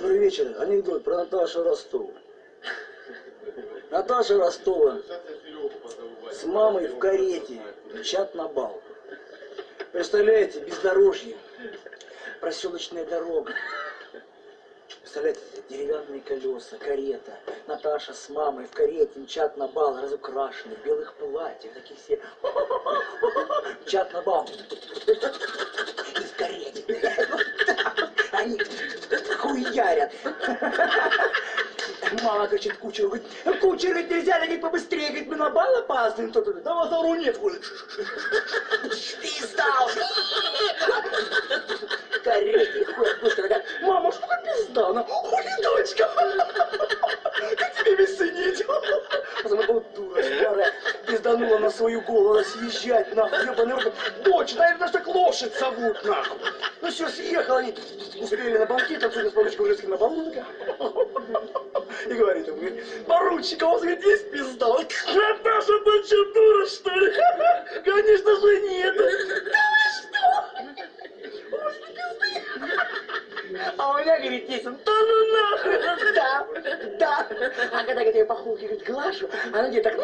Добрый вечер. Анекдот про Наташу Ростову. Наташа Ростова с мамой в карете мчат на бал. Представляете, бездорожье, проселочная дорога. Представляете, деревянные колеса, карета. Наташа с мамой в карете мчат на бал, разукрашены, белых платьях, такие все. Мчат на бал. И в карете. Они хуярят. Мама кричит кучеру, говорит, кучер, говорит, нельзя, говорит, побыстрее, говорит, мы на бал опаздываем. Тот говорит, да вас ору нет, говорит. Пизда уже. Карете, ходит, дочка такая, мама, что такое пизда? Она, хули, дочка? Как тебе веселить? Потом эта вот дура старая пизданула на свою голову, съезжать, нахуй, ебаный рот. Дочь, наверное, так лошадь зовут, нахуй. Ну все, съехала, они успели на банкет, отсюда с Ужинским на балу, и говорит ему, говорит, поручик, а вас, говорит, есть пизда? Он, Наташа, ты что, дура, что ли? Конечно же нет. Да вы что? У вас не пизды? А у меня, говорит, есть он, да ну нахуй, да, да. А когда, я по холке, говорит, глажу, она где так,